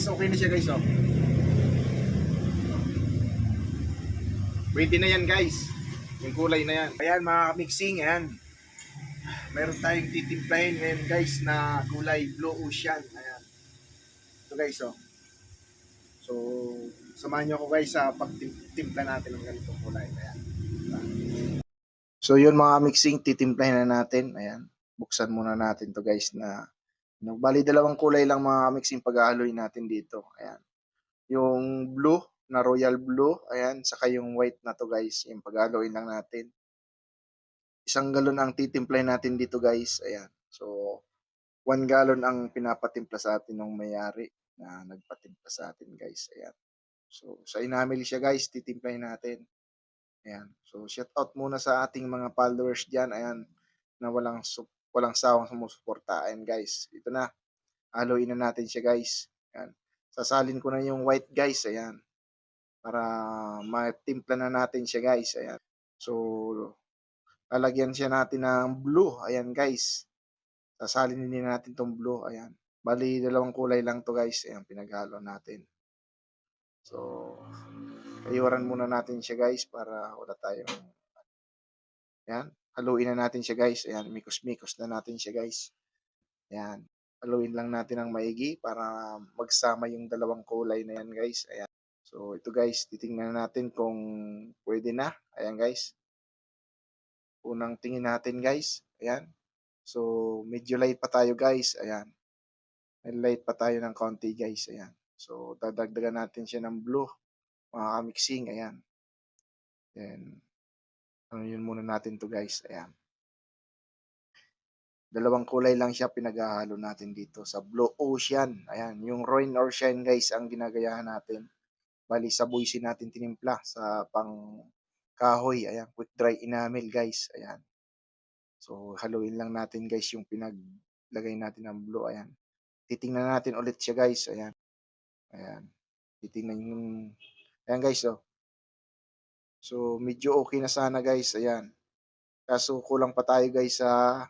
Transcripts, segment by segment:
Okay na siya guys, oh. Pwede na yan guys. Yung kulay na yan. Ayan mga mixing, ayan. Meron tayong titimplahin ngayon guys na kulay blue ocean. Ayan. Ito guys, oh. So, samahan nyo ako guys sa pagtimpla natin ng ganitong kulay. Ayan. So, yun mga mixing, titimplahin na natin. Ayan. Buksan muna natin to guys na No, bali dalawang kulay lang mga mixing pag-aaloy natin dito. Ayan. Yung blue na royal blue, ayan, saka yung white na to guys, yung pag-aaloy lang natin. Isang galon ang titimplay natin dito guys. Ayan. So, one gallon ang pinapatimpla sa atin ng mayari na nagpatimpla sa atin guys. Ayan. So, sa inamil siya guys, titimplay natin. Ayan. So, shout out muna sa ating mga followers diyan. Ayan, na walang sup walang sawang sumusuporta. Ayan guys, ito na. Aloyin na natin siya guys. Ayan. Sasalin ko na yung white guys. Ayan. Para matimpla na natin siya guys. Ayan. So, lalagyan siya natin ng blue. Ayan guys. Sasalin din natin tong blue. Ayan. Bali, dalawang kulay lang to guys. Ayan, pinaghalo natin. So, kayuran muna natin siya guys para wala tayong Ayan. Haluin na natin siya guys. Ayan, mikos-mikos na natin siya guys. Ayan. Haluin lang natin ng maigi para magsama yung dalawang kulay na yan guys. Ayan. So, ito guys, titingnan natin kung pwede na. Ayan guys. Unang tingin natin guys. Ayan. So, medyo light pa tayo guys. Ayan. May light pa tayo ng konti guys. Ayan. So, dadagdagan natin siya ng blue. Mga kamixing. Ayan. Then, ano yun muna natin to guys. Ayan. Dalawang kulay lang siya pinaghahalo natin dito sa Blue Ocean. Ayan, yung Rain or Shine guys ang ginagayahan natin. Bali sa buisi natin tinimpla sa pang kahoy. Ayan, quick dry enamel guys. Ayan. So, haluin lang natin guys yung pinaglagay natin ng blue. Ayan. Titingnan natin ulit siya guys. Ayan. Ayan. Titingnan yung... Ayan guys, oh. So, medyo okay na sana guys. Ayan. Kaso kulang pa tayo guys sa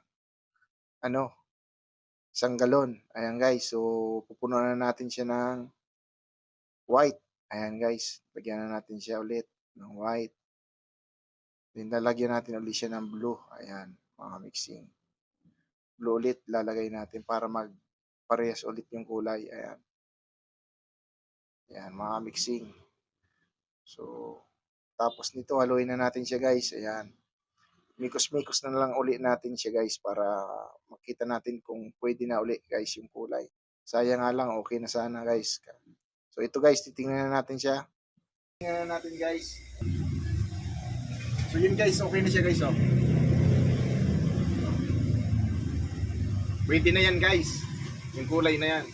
ano, isang galon. Ayan guys. So, pupunuan na natin siya ng white. Ayan guys. Lagyan na natin siya ulit ng white. Then, lalagyan natin ulit siya ng blue. Ayan, mga mixing. Blue ulit, lalagay natin para mag parehas ulit yung kulay. Ayan. Ayan, mga mixing. So, tapos nito, haluin na natin siya guys. Ayan. Mikos-mikos na lang uli natin siya guys para makita natin kung pwede na uli guys yung kulay. Sayang nga lang, okay na sana guys. So ito guys, titingnan na natin siya. Titingnan na natin guys. So yun guys, okay na siya guys oh. Pwede na yan guys. Yung kulay na yan.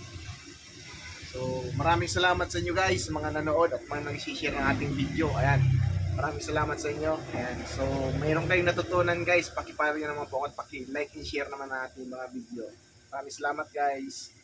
So maraming salamat sa inyo guys, mga nanood at mga nag-share ng ating video. Ayan. Maraming salamat sa inyo. Ayan. So, mayroon kayong natutunan guys. Pakipare nyo naman po at paki-like and share naman ang ating mga video. Maraming salamat guys.